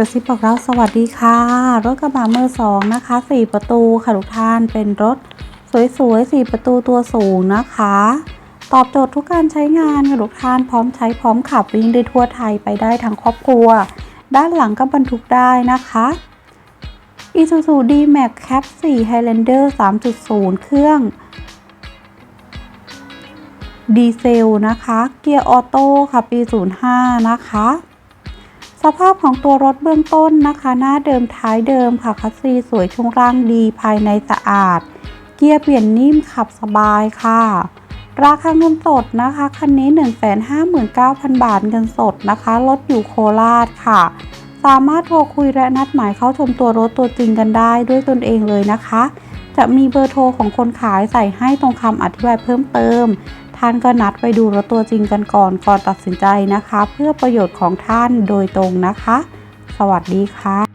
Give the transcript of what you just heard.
กระซิบบอกเราสวัสดีค่ะ รถกระบะมือสองนะคะสี่ประตูค่ะทุกท่านเป็นรถสวยๆสี่ประตูตัวสูงนะคะ ตอบโจทย์ทุกการใช้งานค่ะทุกท่านพร้อมใช้พร้อมขับวิ่งได้ทั่วไทยไปได้ทั้งครอบครัว ด้านหลังก็บรรทุกได้นะคะ Isuzu D-Max Cap 4 Highlander 3.0 เครื่องดีเซลนะคะ เกียร์ออโต้ค่ะ ปี 05 นะคะ ภาพของตัวรถเบื้องต้นนะคะ หน้าเดิมท้ายเดิมค่ะคัสซีสวยช่วงล่างดีภายในสะอาด เกียร์เปลี่ยนนิ่มขับสบายค่ะ ราคาเงินสดนะคะ คันนี้ 159,000 บาทเงินสดนะคะรถอยู่โคราชค่ะ สามารถโทรคุยและนัดหมายเข้าชมตัวรถตัวจริงกันได้ด้วยตนเองเลยนะคะ จะมีเบอร์โทรของคนขายใส่ให้ตรงคำอธิบายเพิ่มเติม ท่านก็นัดไปดูรถตัวจริงกันก่อนก่อนตัดสินใจนะคะ เพื่อประโยชน์ของท่านโดยตรงนะคะ สวัสดีค่ะ